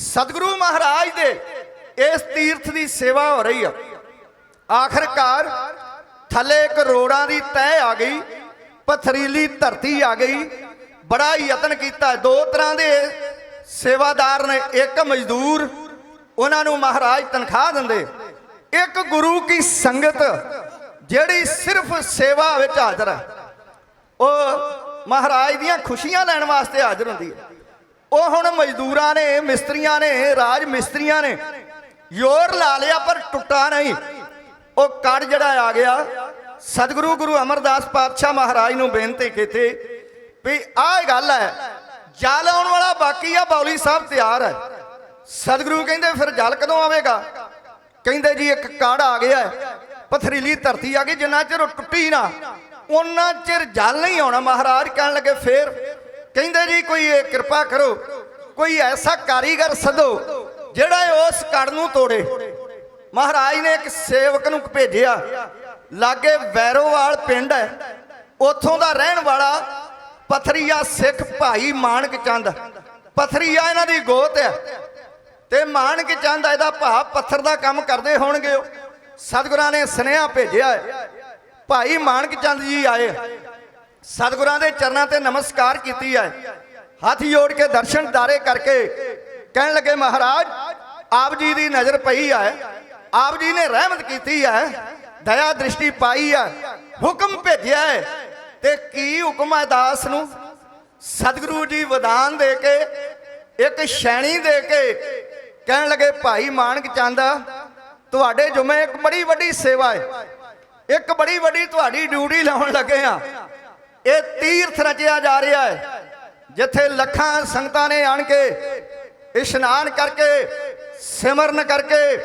ਸਤਿਗੁਰੂ ਮਹਾਰਾਜ ਦੇ ਇਸ ਤੀਰਥ ਦੀ ਸੇਵਾ ਹੋ ਰਹੀ ਆ। ਆਖਰਕਾਰ ਥੱਲੇ ਕਰੋੜਾਂ ਦੀ ਤਹਿ ਆ ਗਈ, ਪਥਰੀਲੀ ਧਰਤੀ ਆ ਗਈ। ਬੜਾ ਯਤਨ ਕੀਤਾ। ਦੋ ਤਰ੍ਹਾਂ ਦੇ ਸੇਵਾਦਾਰ ਨੇ। ਇੱਕ ਮਜ਼ਦੂਰ, ਉਹਨਾਂ ਨੂੰ ਮਹਾਰਾਜ ਤਨਖਾਹ ਦਿੰਦੇ। ਇੱਕ ਗੁਰੂ ਕੀ ਸੰਗਤ, ਜਿਹੜੀ ਸਿਰਫ ਸੇਵਾ ਵਿੱਚ ਹਾਜ਼ਰ ਹੈ ਉਹ ਮਹਾਰਾਜ ਦੀਆਂ ਖੁਸ਼ੀਆਂ ਲੈਣ ਵਾਸਤੇ ਹਾਜ਼ਰ ਹੁੰਦੀ ਹੈ ਉਹ ਹੁਣ ਮਜ਼ਦੂਰਾਂ ਨੇ, ਮਿਸਤਰੀਆਂ ਨੇ, ਰਾਜ ਮਿਸਤਰੀਆਂ ਨੇ। ਜ਼ੋਰ ਲਾ ਲਿਆ, ਪਰ ਟੁੱਟਾ ਨਹੀਂ। ਉਹ ਕੜ ਜਿਹੜਾ ਆ ਗਿਆ। ਸਤਿਗੁਰੂ ਗੁਰੂ ਅਮਰਦਾਸ ਪਾਤਸ਼ਾਹ ਮਹਾਰਾਜ ਨੂੰ ਬੇਨਤੀ ਕੀਤੀ ਵੀ ਆਹ ਗੱਲ ਹੈ, ਜਲ ਆਉਣ ਵਾਲਾ ਬਾਕੀ ਆ, ਬੌਲੀ ਸਾਹਿਬ ਤਿਆਰ ਹੈ। ਸਤਿਗੁਰੂ ਕਹਿੰਦੇ ਫਿਰ ਜਲ ਕਦੋਂ ਆਵੇਗਾ? ਕਹਿੰਦੇ ਜੀ ਇੱਕ ਕੜ ਆ ਗਿਆ ਪਥਰੀਲੀ ਧਰਤੀ ਆ ਗਈ, ਜਿੰਨਾ ਚਿਰ ਉਹ ਟੁੱਟੀ ਨਾ, ਉਹਨਾਂ ਚਿਰ ਜਲ ਨਹੀਂ ਆਉਣਾ। ਮਹਾਰਾਜ ਕਹਿਣ ਲੱਗੇ, ਫੇਰ ਕਹਿੰਦੇ ਜੀ ਕੋਈ ਇਹ ਕਿਰਪਾ ਕਰੋ, ਕੋਈ ਐਸਾ ਕਾਰੀਗਰ ਸਦੋ ਜਿਹੜਾ ਉਸ ਕੜ ਨੂੰ ਤੋੜੇ। ਮਹਾਰਾਜ ਨੇ ਇੱਕ ਸੇਵਕ ਨੂੰ ਭੇਜਿਆ। ਲਾਗੇ ਵੈਰੋਵਾਲ ਪਿੰਡ ਹੈ। ਉੱਥੋਂ ਦਾ ਰਹਿਣ ਵਾਲਾ ਪਥਰੀਆ ਸਿੱਖ ਭਾਈ ਮਾਨਕ ਚੰਦ। ਪਥਰੀਆ ਇਹਨਾਂ ਦੀ ਗੋਤ ਹੈ। ਤੇ ਮਾਨਕ ਚੰਦ ਇਹਦਾ ਭਾ ਪੱਥਰ ਦਾ ਕੰਮ ਕਰਦੇ ਹੋਣਗੇ ਉਹ। ਸਤਿਗੁਰਾਂ ਨੇ ਸੁਨੇਹਾ ਭੇਜਿਆ ਹੈ। ਭਾਈ ਮਾਨਕ ਚੰਦ ਜੀ ਆਏ। ਸਤਿਗੁਰਾਂ ਦੇ ਚਰਨਾਂ ਤੇ ਨਮਸਕਾਰ ਕੀਤੀ ਹੈ। ਹੱਥ ਜੋੜ ਕੇ ਦਰਸ਼ਨ ਦਾਰੇ ਕਰਕੇ ਕਹਿਣ ਲੱਗੇ, ਮਹਾਰਾਜ, ਆਪ ਜੀ ਦੀ ਨਜ਼ਰ ਪਈ ਹੈ। ਆਪ ਜੀ ਨੇ ਰਹਿਮਤ ਕੀਤੀ ਹੈ। ਦਇਆ ਦ੍ਰਿਸ਼ਟੀ ਪਾਈ ਹੈ। ਹੁਕਮ ਭੇਜਿਆ ਹੈ। ਤੇ ਕੀ ਹੁਕਮ ਹੈ ਦਾਸ ਨੂੰ? ਸਤਿਗੁਰੂ ਜੀ ਵਦਾਨ ਦੇ ਕੇ, ਇੱਕ ਸ਼ੈਣੀ ਦੇ ਕੇ ਕਹਿਣ ਲੱਗੇ, ਭਾਈ ਮਾਨਕ ਚਾਂਦਾ, ਤੁਹਾਡੇ ਜੁਮੇ ਇੱਕ ਬੜੀ ਵੱਡੀ ਸੇਵਾ ਹੈ। ਇੱਕ ਬੜੀ ਵੱਡੀ ਤੁਹਾਡੀ ਡਿਊਟੀ ਲਾਉਣ ਲੱਗੇ ਆ ਇਹ ਤੀਰਥ ਰਚਿਆ ਜਾ ਰਿਹਾ ਹੈ, ਜਿੱਥੇ ਲੱਖਾਂ ਸੰਗਤਾਂ ਨੇ ਆਣ ਕੇ ਇਸ਼ਨਾਨ ਕਰਕੇ, ਸਿਮਰਨ ਕਰਕੇ,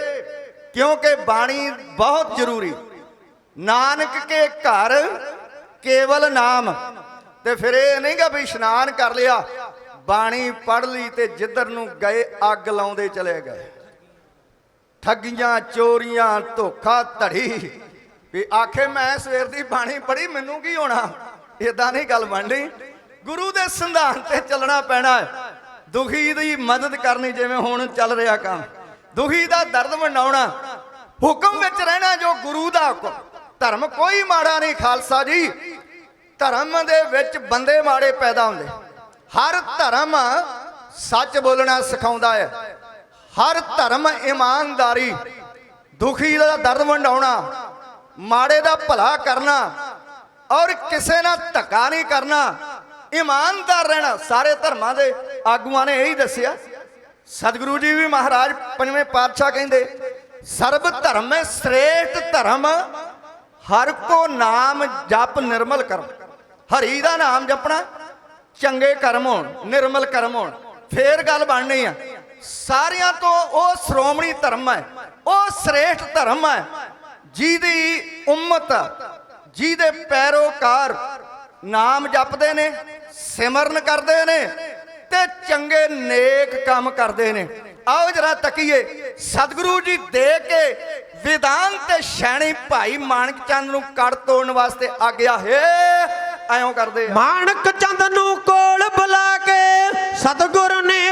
ਕਿਉਂਕਿ ਬਾਣੀ ਬਹੁਤ ਜ਼ਰੂਰੀ। ਨਾਨਕ ਕੇ ਘਰ ਕੇਵਲ ਨਾਮ, ਤੇ ਫਿਰ ਇਹ ਨਹੀਂਗਾ ਵੀ ਇਸ਼ਨਾਨ ਕਰ ਲਿਆ, ਬਾਣੀ ਪੜ ਲਈ ਤੇ ਜਿੱਧਰ ਨੂੰ ਗਏ, ਅੱਗ ਲਾਉਂਦੇ ਚਲੇ ਗਏ। ਠੱਗੀਆਂ, ਚੋਰੀਆਂ, ਧੋਖਾ, ਧੜੀ, ਵੀ ਆਖੇ ਮੈਂ ਸਵੇਰ ਦੀ ਬਾਣੀ ਪੜ੍ਹੀ, ਮੈਨੂੰ ਕੀ ਹੋਣਾ? ਇਦਾਂ ਨਹੀਂ ਗੱਲ ਬਣਨੀ ਗੁਰੂ ਦੇ ਸੰਧਾਨ ਤੇ ਚੱਲਣਾ ਪੈਣਾ ਹੈ। ਦੁਖੀ ਦੀ ਮਦਦ ਕਰਨੀ ਜਿਵੇਂ ਹੁਣ ਚੱਲ ਰਿਹਾ ਕੰਮ। ਦੁਖੀ ਦਾ ਦਰਦ ਵੰਡਾਉਣਾ। ਹੁਕਮ ਵਿੱਚ ਰਹਿਣਾ ਜੋ ਗੁਰੂ ਦਾ ਹੁਕਮ। ਧਰਮ ਕੋਈ ਮਾੜਾ ਨਹੀਂ, ਖਾਲਸਾ ਜੀ। ਧਰਮ ਦੇ ਵਿੱਚ ਬੰਦੇ ਮਾੜੇ ਪੈਦਾ ਹੁੰਦੇ। ਹਰ ਧਰਮ ਸੱਚ ਬੋਲਣਾ ਸਿਖਾਉਂਦਾ ਹੈ। ਹਰ ਧਰਮ ਇਮਾਨਦਾਰੀ। ਦੁਖੀ ਦਾ ਦਰਦ ਵੰਡਾਉਣਾ। ਮਾੜੇ ਦਾ ਭਲਾ ਕਰਨਾ। ਔਰ ਕਿਸੇ ਨਾਲ ਧੱਕਾ ਨਹੀਂ ਕਰਨਾ। ਇਮਾਨਦਾਰ ਰਹਿਣਾ, ਸਾਰੇ ਧਰਮਾਂ ਦੇ ਆਗੂਆਂ ਨੇ ਇਹੀ ਦੱਸਿਆ। ਸਤਿਗੁਰੂ ਜੀ ਵੀ ਮਹਾਰਾਜ ਪੰਜਵੇਂ ਪਾਤਸ਼ਾਹ ਕਹਿੰਦੇ, ਸਰਬ ਧਰਮ ਹੈ ਸ੍ਰੇਸ਼ਟ ਧਰਮ, ਹਰ ਕੋ ਨਾਮ ਜਪ ਨਿਰਮਲ ਕਰਮ। ਹਰੀ ਦਾ ਨਾਮ ਜਪਣਾ, ਚੰਗੇ ਕਰਮ ਹੋਣ, ਨਿਰਮਲ ਕਰਮ ਹੋਣ। ਫੇਰ ਗੱਲ ਬਣਨੀ ਆ, ਸਾਰਿਆਂ ਤੋਂ ਉਹ ਸ਼੍ਰੋਮਣੀ ਧਰਮ ਹੈ, ਉਹ ਸ੍ਰੇਸ਼ਟ ਧਰਮ ਹੈ, ਜਿਹਦੀ ਉਮਤ ਜਿਹਦੇ ਪੈਰੋਕਾਰ ਨਾਮ ਜਪਦੇ ਨੇ, ਸਿਮਰਨ ਕਰਦੇ ਨੇ ਤੇ ਚੰਗੇ ਨੇਕ ਕੰਮ ਕਰਦੇ ਨੇ। ਆਓ ਜਰਾ ਤੱਕੀਏ, ਸਤਿਗੁਰੂ ਜੀ ਦੇ ਕੇ ਵਿਧਾਨ ਤੇ ਸ਼ੈਣੀ ਭਾਈ ਮਾਨਕ ਚੰਦ ਨੂੰ ਕੜ ਤੋੜਨ ਵਾਸਤੇ ਆਗਿਆ ਹੈ ਐਂ ਕਰਦੇ ਮਾਨਕ ਚੰਦ ਨੂੰ ਕੋਲ ਬੁਲਾ ਕੇ ਸਤਿਗੁਰੂ ਨੇ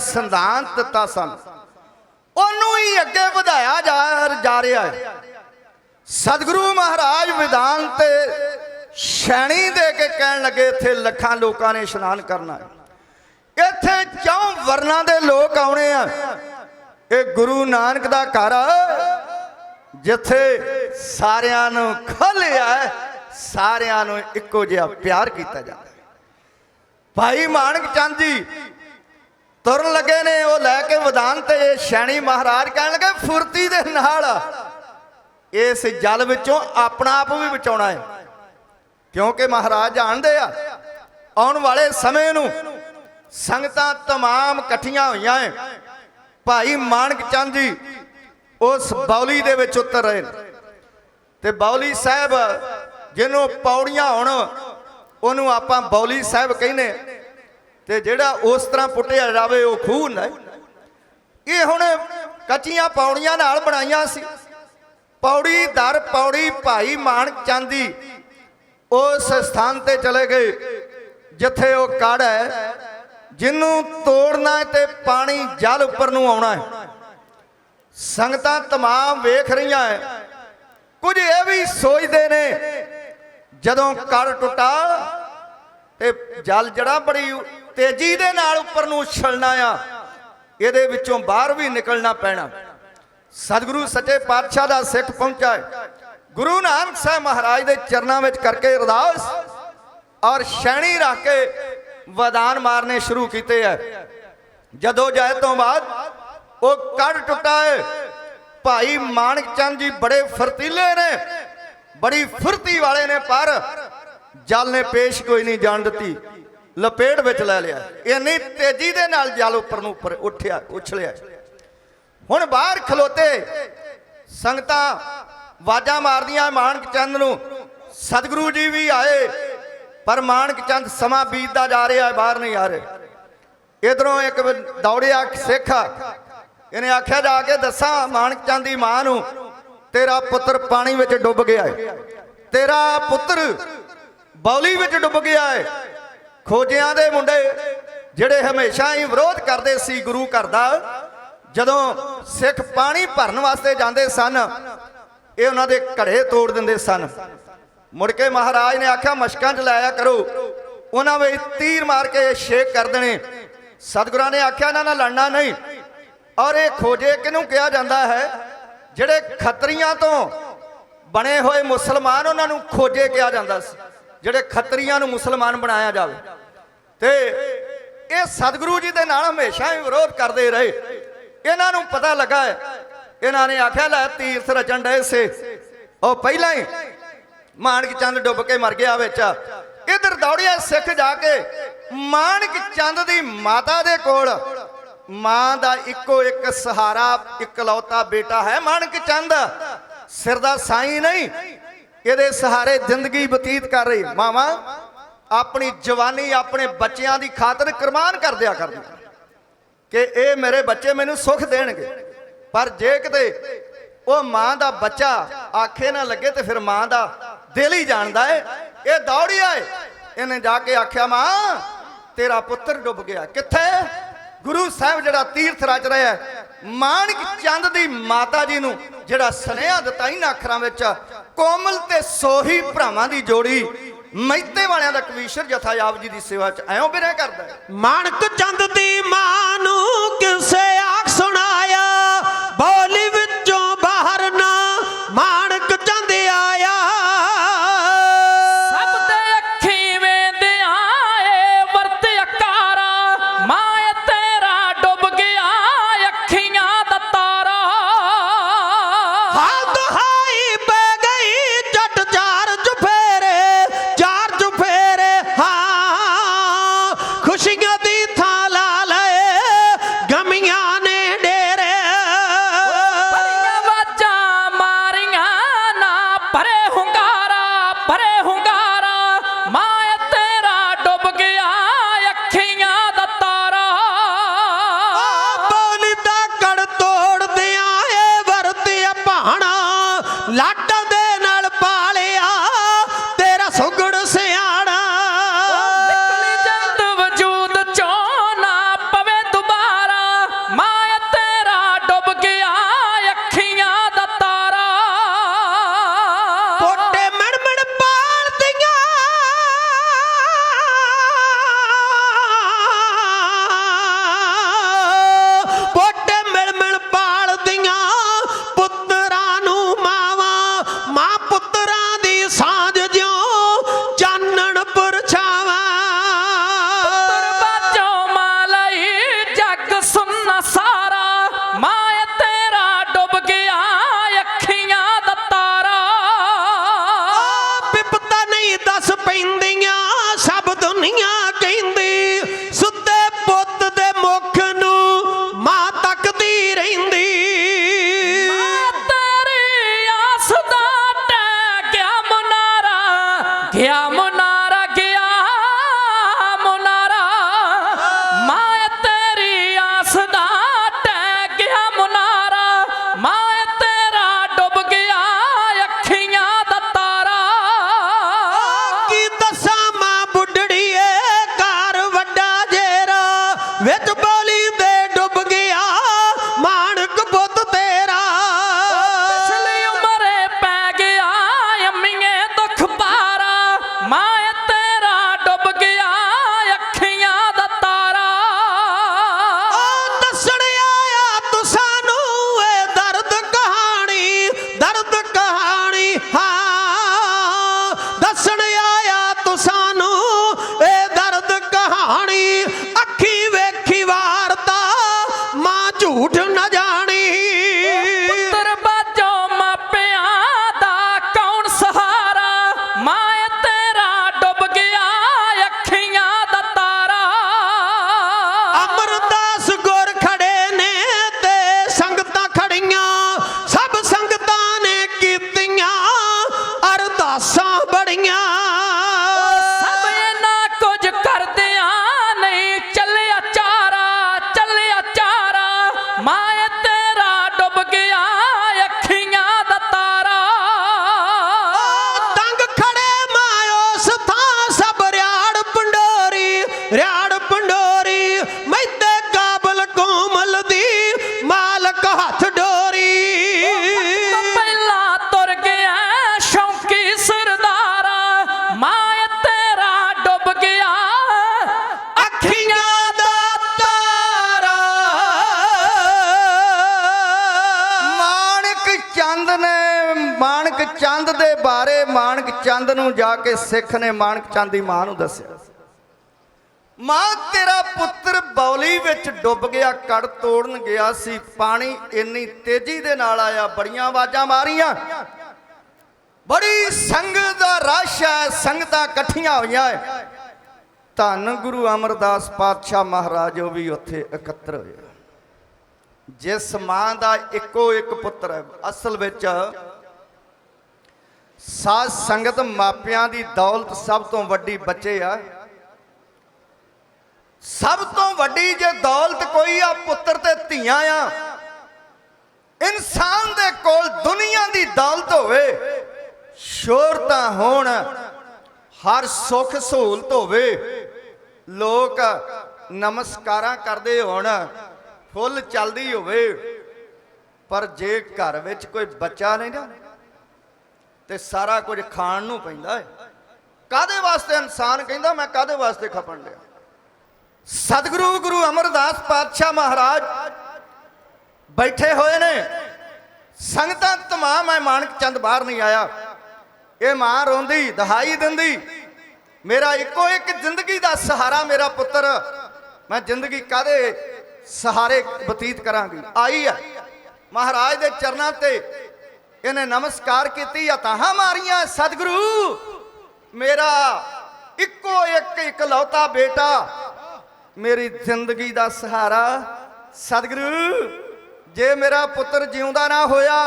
ਮਹਾਰਾਜ ਸੰਧਾਨ ਦਿੱਤਾ ਸਨ। ਉਹਨੂੰ ਹੀ ਅੱਗੇ ਵਧਾਇਆ ਜਾ ਰਿਹਾ ਹੈ। ਸਤਿਗੁਰੂ ਮਹਾਰਾਜ ਵਿਧਾਨ ਤੇ ਸ਼ੈਣੀ ਦੇ ਕੇ ਕਹਿਣ ਲੱਗੇ, ਇੱਥੇ ਲੱਖਾਂ ਲੋਕਾਂ ਨੇ ਇਸ਼ਨਾਨ ਕਰਨਾ ਹੈ। ਇੱਥੇ ਚੌਂ ਵਰਨਾਂ ਦੇ ਲੋਕ ਆਉਣੇ ਆ। ਇਹ ਗੁਰੂ ਨਾਨਕ ਦਾ ਘਰ ਜਿੱਥੇ ਸਾਰਿਆਂ ਨੂੰ ਖੋਲਿਆ, ਸਾਰਿਆਂ ਨੂੰ ਇੱਕੋ ਜਿਹਾ ਪਿਆਰ ਕੀਤਾ ਜਾਂਦਾ ਹੈ। ਭਾਈ ਮਾਨਕ ਚੰਦ ਜੀ ਤੁਰਨ ਲੱਗੇ ਨੇ, ਉਹ ਲੈ ਕੇ ਵਿਧਾਨ ਤੇ ਸ਼ੈਣੀ ਮਹਾਰਾਜ ਕਹਿਣ ਲੱਗੇ ਫੁਰਤੀ ਦੇ ਨਾਲ। ਇਸ ਜਲ ਵਿੱਚੋਂ ਆਪਣਾ ਆਪ ਵੀ ਬਚਾਉਣਾ ਹੈ। ਕਿਉਂਕਿ ਮਹਾਰਾਜ ਜਾਣਦੇ ਆ, ਆਉਣ ਵਾਲੇ ਸਮੇਂ ਨੂੰ ਸੰਗਤਾਂ ਤਮਾਮ ਇਕੱਠੀਆਂ ਹੋਈਆਂ ਐ ਭਾਈ ਮਾਨਕ ਚੰਦ ਜੀ ਉਸ ਬੌਲੀ ਦੇ ਵਿੱਚ ਉਤਰ ਰਹੇ ਨੇ। ਤੇ ਬੌਲੀ ਸਾਹਿਬ, ਜਿਹਨੂੰ ਪੌੜੀਆਂ ਹੋਣ, ਉਹਨੂੰ ਆਪਾਂ ਬੌਲੀ ਸਾਹਿਬ ਕਹਿੰਦੇ ਤੇ ਜਿਹੜਾ ਉਸ ਤਰ੍ਹਾਂ ਪੁੱਟਿਆ ਜਾਵੇ ਉਹ ਖੂਹ ਹੁੰਦਾ ਇਹ ਹੁਣ ਕੱਚੀਆਂ ਪੌੜੀਆਂ ਨਾਲ ਬਣਾਈਆਂ ਸੀ। ਪੌੜੀ ਦਰ, ਪੌੜੀ ਭਾਈ ਮਾਨ ਚਾਂਦੀ ਉਸ ਸਥਾਨ ਤੇ ਚਲੇ ਗਏ, ਜਿੱਥੇ ਉਹ ਕੜ ਹੈ ਜਿਹਨੂੰ ਤੋੜਨਾ ਹੈ ਤੇ ਪਾਣੀ ਜਲ ਉੱਪਰ ਨੂੰ ਆਉਣਾ ਹੈ। ਸੰਗਤਾਂ ਤਮਾਮ ਵੇਖ ਰਹੀਆਂ ਹੈ। ਕੁਝ ਇਹ ਵੀ ਸੋਚਦੇ ਨੇ, ਜਦੋਂ ਕੜ ਟੁੱਟਾ ਤੇ ਜਲ ਜਿਹੜਾ ਬੜੀ ਤੇਜ਼ੀ ਦੇ ਨਾਲ ਉੱਪਰ ਨੂੰ ਉਛਲਣਾ ਆ, ਇਹਦੇ ਵਿੱਚੋਂ ਬਾਹਰ ਵੀ ਨਿਕਲਣਾ ਪੈਣਾ। ਸਤਿਗੁਰੂ ਸੱਚੇ ਪਾਤਸ਼ਾਹ ਦਾ ਸਿੱਖ ਪਹੁੰਚਾ ਹੈ। ਗੁਰੂ ਨਾਨਕ ਸਾਹਿਬ ਮਹਾਰਾਜ ਦੇ ਚਰਨਾਂ ਵਿੱਚ ਕਰਕੇ ਅਰਦਾਸ ਔਰ ਸ਼ੈਣੀ ਰੱਖ ਕੇ ਵਦਾਨ ਮਾਰਨੇ ਸ਼ੁਰੂ ਕੀਤੇ ਹੈ ਜਦੋਂ ਜਾਇ ਤੋਂ ਬਾਅਦ ਉਹ ਕੜ ਟੁੱਟਾ ਹੈ ਭਾਈ ਮਾਨਕ ਚੰਦ ਜੀ ਬੜੇ ਫਰਤੀਲੇ ਨੇ, ਬੜੀ ਫੁਰਤੀ ਵਾਲੇ ਨੇ, ਪਰ ਜਲ ਨੇ ਪੇਸ਼ ਕੋਈ ਨਹੀਂ ਜਾਣ ਦਿੱਤੀ। ਲਪੇਟ ਵਿੱਚ ਲੈ ਲਿਆ। ਇੰਨੀ ਤੇਜ਼ੀ ਦੇ ਨਾਲ ਜਲ ਉੱਪਰ ਨੂੰ ਉੱਪਰ ਉੱਠਿਆ, ਉਛਲਿਆ। ਹੁਣ ਬਾਹਰ ਖਲੋਤੇ, ਸੰਗਤਾਂ ਵਾਜਾਂ ਮਾਰਦੀਆਂ ਮਾਨਕ ਚੰਦ ਨੂੰ, ਸਤਿਗੁਰੂ ਜੀ ਵੀ ਆਏ, ਪਰ ਮਾਨਕ ਚੰਦ ਸਮਾਂ ਬੀਤਦਾ ਜਾ ਰਿਹਾ ਹੈ, ਬਾਹਰ ਨਹੀਂ ਆ ਰਹੇ। ਇਧਰੋਂ ਇੱਕ ਦੌੜਿਆ ਸਿੱਖ, ਇਹਨੇ ਆਖਿਆ ਜਾ ਕੇ ਦੱਸਾਂ ਮਾਨਕ ਚੰਦ ਦੀ ਮਾਂ ਨੂੰ, ਤੇਰਾ ਪੁੱਤਰ ਪਾਣੀ ਵਿੱਚ ਡੁੱਬ ਗਿਆ ਹੈ। ਤੇਰਾ ਪੁੱਤਰ ਬੌਲੀ ਵਿੱਚ ਡੁੱਬ ਗਿਆ ਹੈ। ਖੋਜਿਆਂ ਦੇ ਮੁੰਡੇ ਜਿਹੜੇ ਹਮੇਸ਼ਾ ਹੀ ਵਿਰੋਧ ਕਰਦੇ ਸੀ ਗੁਰੂ ਘਰ ਦਾ, ਜਦੋਂ ਸਿੱਖ ਪਾਣੀ ਭਰਨ ਵਾਸਤੇ ਜਾਂਦੇ ਸਨ, ਇਹ ਉਹਨਾਂ ਦੇ ਘੜੇ ਤੋੜ ਦਿੰਦੇ ਸਨ। ਮੁੜ ਕੇ ਮਹਾਰਾਜ ਨੇ ਆਖਿਆ, ਮਸ਼ਕਾਂ 'ਚ ਲਾਇਆ ਕਰੋ। ਉਹਨਾਂ ਵਿੱਚ ਤੀਰ ਮਾਰ ਕੇ ਛੇਕ ਕਰ ਦੇਣੇ। ਸਤਿਗੁਰਾਂ ਨੇ ਆਖਿਆ ਇਹਨਾਂ ਨਾਲ ਲੜਨਾ ਨਹੀਂ। ਔਰ ਇਹ ਖੋਜੇ ਕਿਹਨੂੰ ਕਿਹਾ ਜਾਂਦਾ ਹੈ? ਜਿਹੜੇ ਖੱਤਰੀਆਂ ਤੋਂ ਬਣੇ ਹੋਏ ਮੁਸਲਮਾਨ ਉਹਨਾਂ ਨੂੰ ਖੋਜੇ ਕਿਹਾ ਜਾਂਦਾ ਸੀ। ਜਿਹੜੇ ਖੱਤਰੀਆਂ ਨੂੰ ਮੁਸਲਮਾਨ ਬਣਾਇਆ ਜਾਵੇ। ਤੇ ਇਹ ਸਤਿਗੁਰੂ ਜੀ ਦੇ ਨਾਲ ਹਮੇਸ਼ਾ ਹੀ ਵਿਰੋਧ ਕਰਦੇ ਰਹੇ। ਇਹਨਾਂ ਨੂੰ ਪਤਾ ਲੱਗਾ ਹੈ। ਇਹਨਾਂ ਨੇ ਆਖਿਆ, ਲੈ ਤੀਰਥ ਰਚਣ ਡਏ ਸੇ। ਉਹ ਪਹਿਲਾਂ ਹੀ ਮਾਨਕ ਚੰਦ ਡੁੱਬ ਕੇ ਮਰ ਗਿਆ ਵਿੱਚ। ਇਧਰ ਦੌੜਿਆ ਸਿੱਖ ਜਾ ਕੇ ਮਾਨਕ ਚੰਦ ਦੀ ਮਾਤਾ ਦੇ ਕੋਲ। ਮਾਂ ਦਾ ਇੱਕੋ ਇੱਕ ਸਹਾਰਾ, ਇਕਲੌਤਾ ਬੇਟਾ ਹੈ ਮਾਨਕ ਚੰਦ। ਸਿਰ ਦਾ ਸਾਈ ਨਹੀਂ। ਇਹਦੇ ਸਹਾਰੇ ਜ਼ਿੰਦਗੀ ਬਤੀਤ ਕਰ ਰਹੀ। ਮਾਵਾ ਆਪਣੀ ਜਵਾਨੀ, ਆਪਣੇ ਬੱਚਿਆਂ ਦੀ ਖਾਤਰ ਕੁਰਬਾਨ ਕਰ ਦਿਆ ਕਰਦੀ। ਕਿ ਇਹ ਮੇਰੇ ਬੱਚੇ ਮੈਨੂੰ ਸੁੱਖ ਦੇਣਗੇ। ਪਰ ਜੇ ਕਿਤੇ ਉਹ ਮਾਂ ਦਾ ਬੱਚਾ ਆਖੇ ਨਾ ਲੱਗੇ ਤੇ ਫਿਰ ਮਾਂ ਦਾ ਦਿਲ ਹੀ ਜਾਣਦਾ ਏ। ਇਹ ਦੌੜਿਆ ਏ। ਇਹਨੇ ਜਾ ਕੇ ਆਖਿਆ, ਮਾਂ, ਤੇਰਾ ਪੁੱਤਰ ਡੁੱਬ ਗਿਆ। ਕਿੱਥੇ? ਗੁਰੂ ਸਾਹਿਬ ਜਿਹੜਾ ਤੀਰਥ ਰਚ ਰਿਹਾ ਹੈ ਮਾਨਕ ਚੰਦ ਦੀ ਮਾਤਾ ਜੀ ਨੂੰ ਜਿਹੜਾ ਸੁਨੇਹਾ ਦਿੱਤਾ ਇਹਨਾਂ ਅੱਖਰਾਂ ਵਿੱਚ, ਕੋਮਲ ਤੇ ਸੋਹੀ ਭਰਾਵਾਂ ਦੀ ਜੋੜੀ ਮਹਿਤੇ ਵਾਲਿਆਂ ਦਾ ਕਵੀਸ਼ਰ ਜਥਾ ਆਪ ਜੀ ਦੀ ਸੇਵਾ 'ਚ ਐਉਂ ਬਿਰੇ ਕਰਦਾ ਹੈ। ਮਾਨਕ ਚੰਦ ਦੀ ਮਾਂ ਨੂੰ ਕਿਸੇ ਆਖ কেয়ামত ਚੰਦ ਨੂੰ ਜਾ ਕੇ ਸਿੱਖ ਨੇ ਮਾਨਕ ਚੰਦ ਦੀ ਮਾਂ ਨੂੰ ਦੱਸਿਆ, ਮਾਂ, ਤੇਰਾ ਪੁੱਤਰ ਬੌਲੀ ਵਿੱਚ ਡੁੱਬ ਗਿਆ, ਕੜ ਤੋੜਨ ਗਿਆ ਸੀ, ਪਾਣੀ ਇੰਨੀ ਤੇਜ਼ੀ ਦੇ ਨਾਲ ਆਇਆ, ਬੜੀਆਂ ਆਵਾਜ਼ਾਂ ਮਾਰੀਆਂ। ਬੜੀ ਸੰਗਤ ਦਾ ਰਸ਼ ਹੈ, ਸੰਗਤਾਂ ਇਕੱਠੀਆਂ ਹੋਈਆਂ ਹੈ। ਧੰਨ ਗੁਰੂ ਅਮਰਦਾਸ ਪਾਤਸ਼ਾਹ ਮਹਾਰਾਜ, ਉਹ ਵੀ ਉੱਥੇ ਇਕੱਤਰ ਹੋਏ। ਜਿਸ ਮਾਂ ਦਾ ਇੱਕੋ ਇੱਕ ਪੁੱਤਰ ਹੈ, ਅਸਲ ਵਿੱਚ ਸਾਧ ਸੰਗਤ ਮਾਪਿਆਂ ਦੀ ਦੌਲਤ ਸਭ ਤੋਂ ਵੱਡੀ ਬੱਚੇ ਆ। ਸਭ ਤੋਂ ਵੱਡੀ ਜੇ ਦੌਲਤ ਕੋਈ ਆ, ਪੁੱਤਰ ਤੇ ਧੀਆਂ ਆ। ਇਨਸਾਨ ਦੇ ਕੋਲ ਦੁਨੀਆ ਦੀ ਦੌਲਤ ਹੋਵੇ ਸ਼ੋਹਰਤਾਂ ਹੋਣ, ਹਰ ਸੁੱਖ ਸਹੂਲਤ ਹੋਵੇ। ਲੋਕ ਨਮਸਕਾਰਾਂ ਕਰਦੇ ਹੋਣ, ਫੁੱਲ ਚੱਲਦੀ ਹੋਵੇ। ਪਰ ਜੇ ਘਰ ਵਿੱਚ ਕੋਈ ਬੱਚਾ ਨਹੀਂ ਨਾ ਤੇ ਸਾਰਾ ਕੁਝ ਖਾਣ ਨੂੰ ਪੈਂਦਾ ਹੈ ਕਾਦੇ ਵਾਸਤੇ ਇਨਸਾਨ ਕਹਿੰਦਾ, ਮੈਂ ਕਾਦੇ ਵਾਸਤੇ ਖਪਣ ਲਿਆ ਸਤਿਗੁਰੂ ਗੁਰੂ ਅਮਰਦਾਸ ਪਾਤਸ਼ਾਹ ਮਹਾਰਾਜ ਬੈਠੇ ਹੋਏ ਨੇ। ਸੰਗਤਾਂ ਤਮਾਮ ਹੈ ਮਾਨਕ ਚੰਦ ਬਾਹਰ ਨਹੀਂ ਆਇਆ। ਇਹ ਮਾਂ ਰੋਂਦੀ, ਦਹਾਈ ਦਿੰਦੀ। ਮੇਰਾ ਇੱਕੋ ਇੱਕ ਜ਼ਿੰਦਗੀ ਦਾ ਸਹਾਰਾ ਮੇਰਾ ਪੁੱਤਰ। ਮੈਂ ਜ਼ਿੰਦਗੀ ਕਾਦੇ ਸਹਾਰੇ ਬਤੀਤ ਕਰਾਂਗੀ? ਆਈ ਹੈ ਮਹਾਰਾਜ ਦੇ ਚਰਨਾਂ ਤੇ ਇਹਨੇ ਨਮਸਕਾਰ ਕੀਤੀ ਆ ਤਾਹਾਂ ਮਾਰੀਆਂ, ਸਤਿਗੁਰੂ, ਮੇਰਾ ਇੱਕੋ ਇੱਕ ਇਕਲੌਤਾ ਬੇਟਾ, ਮੇਰੀ ਜ਼ਿੰਦਗੀ ਦਾ ਸਹਾਰਾ, ਸਤਿਗੁਰੂ, ਜੇ ਮੇਰਾ ਪੁੱਤਰ ਜਿਉਂਦਾ ਨਾ ਹੋਇਆ,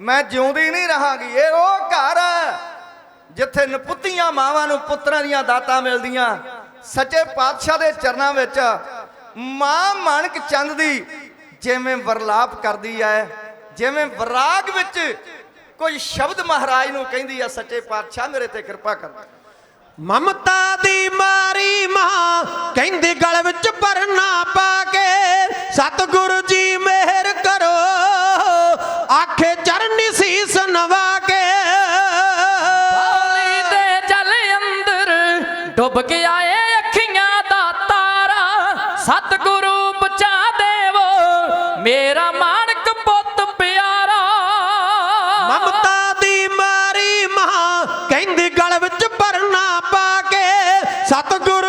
ਮੈਂ ਜਿਉਂਦੀ ਨਹੀਂ ਰਹਾਂਗੀ। ਇਹ ਉਹ ਘਰ ਹੈ, ਜਿੱਥੇ ਨਪੁੱਤੀਆਂ ਮਾਵਾਂ ਨੂੰ ਪੁੱਤਰਾਂ ਦੀਆਂ ਦਾਤਾਂ ਮਿਲਦੀਆਂ। ਸੱਚੇ ਪਾਤਸ਼ਾਹ ਦੇ ਚਰਨਾਂ ਵਿੱਚ ਮਾਂ ਮਾਨਕ ਚੰਦ ਦੀ ਜਿਵੇਂ ਵਰਲਾਪ ਕਰਦੀ ਹੈ ਜਿਵੇਂ ਵਿਰਾਗ ਵਿੱਚ ਕੋਈ ਸ਼ਬਦ ਮਹਾਰਾਜ ਨੂੰ ਕਹਿੰਦੀ ਆ ਸੱਚੇ ਪਾਤਸ਼ਾਹ ਮੇਰੇ ਤੇ ਕਿਰਪਾ ਕਰ। ਮਮਤਾ ਦੀ ਮਾਰੀ ਮਾਂ ਕਹਿੰਦੀ ਗਲ ਵਿੱਚ ਪਰਨਾ ਪਾ ਕੇ ਸਤਿਗੁਰੂ ਜੀ ਮਿਹਰ ਕਰੋ। ਆਖੇ ਚਰਨੀ ਸੀਸ ਨਵਾ ਕੇ। ਬੌਲੀ ਦੇ ਜਲ ਅੰਦਰ ਡੁੱਬ ਕੇ ਆਏ ਅੱਖੀਆਂ ਦਾ ਤਾਰਾ। ਸਤਿਗੁਰੂ ਸਤਿਗੁਰੂ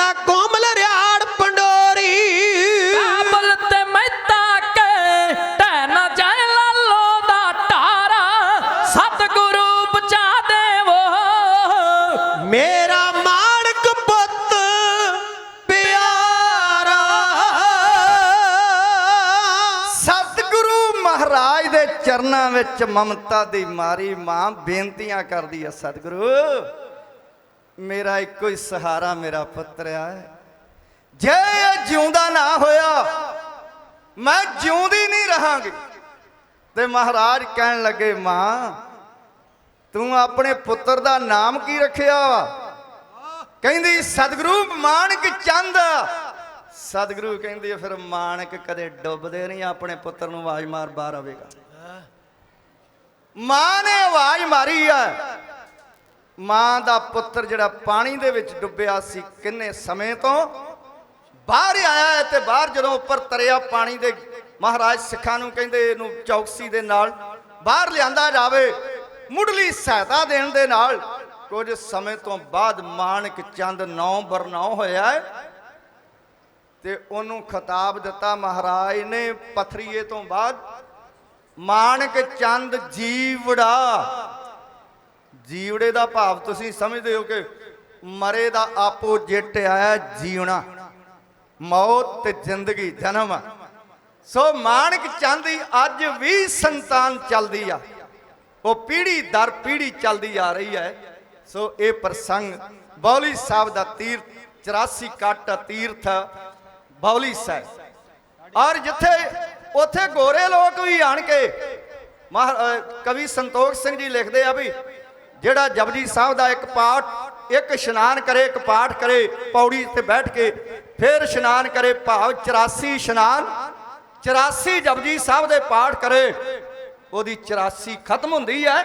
ਸੀ ਮੈਂ ਤਾਂ ਕੋਮਲ ਰਿਆੜ ਪੰਡੋਰੀ। ਕਾਬਲ ਤੇ ਮਹਿਤਾ ਕੇ ਟਹਿ ਨਾ ਜਾਏ ਲਾਲੋ ਦਾ ਟਾਰਾ ਸਤਿਗੁਰੂ ਬਚਾ ਦੇਵੋ। ਮੇਰਾ ਮਾਣਕ ਪੁੱਤ ਪਿਆਰਾ। ਸਤਿਗੁਰੂ ਮਹਾਰਾਜ ਦੇ ਚਰਨਾਂ ਵਿੱਚ ਮਮਤਾ ਦੀ ਮਾਰੀ ਮਾਂ ਬੇਨਤੀਆਂ ਕਰਦੀ ਹੈ ਸਤਿਗੁਰੂ। ਮੇਰਾ ਇੱਕੋ ਹੀ ਸਹਾਰਾ, ਮੇਰਾ ਪੁੱਤਰ ਆ। ਜੇ ਇਹ ਜਿਉਂਦਾ ਨਾ ਹੋਇਆ, ਮੈਂ ਜਿਉਂਦੀ ਨਹੀਂ ਰਹਾਂਗੀ। ਤੇ ਮਹਾਰਾਜ ਕਹਿਣ ਲੱਗੇ, ਮਾਂ, ਤੂੰ ਆਪਣੇ ਪੁੱਤਰ ਦਾ ਨਾਮ ਕੀ ਰੱਖਿਆ ਵਾ? ਕਹਿੰਦੀ, ਸਤਿਗੁਰੂ ਮਾਨਕ ਚੰਦ। ਸਤਿਗੁਰੂ ਕਹਿੰਦੀ ਫਿਰ ਮਾਨਕ ਕਦੇ ਡੁੱਬਦੇ ਨਹੀਂ, ਆਪਣੇ ਪੁੱਤਰ ਨੂੰ ਆਵਾਜ਼ ਮਾਰ, ਬਾਹਰ ਆਵੇਗਾ। ਮਾਂ ਨੇ ਆਵਾਜ਼ ਮਾਰੀ ਆ। ਮਾਂ ਦਾ ਪੁੱਤਰ ਜਿਹੜਾ ਪਾਣੀ ਦੇ ਵਿੱਚ ਡੁੱਬਿਆ ਸੀ ਕਿੰਨੇ ਸਮੇਂ ਤੋਂ? ਬਾਹਰ ਆਇਆ ਹੈ ਤੇ ਬਾਹਰ ਜਦੋਂ ਉੱਪਰ ਤਰਿਆ ਪਾਣੀ ਦੇ ਮਹਾਰਾਜ ਸਿੱਖਾਂ ਨੂੰ ਕਹਿੰਦੇ ਇਹਨੂੰ ਚੌਕਸੀ ਦੇ ਨਾਲ ਬਾਹਰ ਲਿਆਂਦਾ ਜਾਵੇ, ਮੁੱਢਲੀ ਸਹਾਇਤਾ ਦੇਣ ਦੇ ਨਾਲ। ਕੁਝ ਸਮੇਂ ਤੋਂ ਬਾਅਦ ਮਾਣਕ ਚੰਦ ਨੌ ਬਰਨੌ ਹੋਇਆ ਹੈ ਤੇ ਉਹਨੂੰ ਖਿਤਾਬ ਦਿੱਤਾ ਮਹਾਰਾਜ ਨੇ ਪਥਰੀਏ ਤੋਂ ਬਾਅਦ, ਮਾਣਕ ਚੰਦ ਜੀਵੜਾ। ਜੀਵੜੇ ਦਾ ਭਾਵ ਤੁਸੀਂ ਸਮਝਦੇ ਹੋ ਕਿ ਮਰੇ ਦਾ ਆਪੋਜਿਟ ਆਇਆ ਜੀਉਣਾ ਮੌਤ ਤੇ ਜ਼ਿੰਦਗੀ ਜਨਮ। ਸੋ ਮਾਣਕ ਚੰਦ ਅੱਜ ਵੀ ਸੰਤਾਨ ਚੱਲਦੀ ਆ। ਉਹ ਪੀੜੀ ਦਰ ਪੀੜੀ ਚੱਲਦੀ ਆ ਰਹੀ ਹੈ। ਸੋ ਇਹ ਪ੍ਰਸੰਗ ਬੌਲੀ ਸਾਹਿਬ ਦਾ ਤੀਰਥ 84 ਕੱਟ ਤੀਰਥ ਬੌਲੀ ਸਾਹਿਬ। ਔਰ ਜਿੱਥੇ ਉੱਥੇ ਗੋਰੇ ਲੋਕ ਵੀ ਆਣ ਕੇ ਮਹਾ- ਕਵੀ ਸੰਤੋਖ ਸਿੰਘ ਜੀ ਲਿਖਦੇ ਆ ਵੀ ਜਿਹੜਾ ਜਪਜੀ ਸਾਹਿਬ ਦਾ ਇੱਕ ਪਾਠ, ਇੱਕ ਇਸ਼ਨਾਨ ਕਰੇ, ਇੱਕ ਪਾਠ ਕਰੇ, ਪੌੜੀ ਤੇ ਬੈਠ ਕੇ ਫਿਰ ਇਸ਼ਨਾਨ ਕਰੇ, ਭਾਵ 84 ਇਸ਼ਨਾਨ 84 ਜਪਜੀ ਸਾਹਿਬ ਦੇ ਪਾਠ ਕਰੇ, ਉਹਦੀ 84 ਖਤਮ ਹੁੰਦੀ ਹੈ।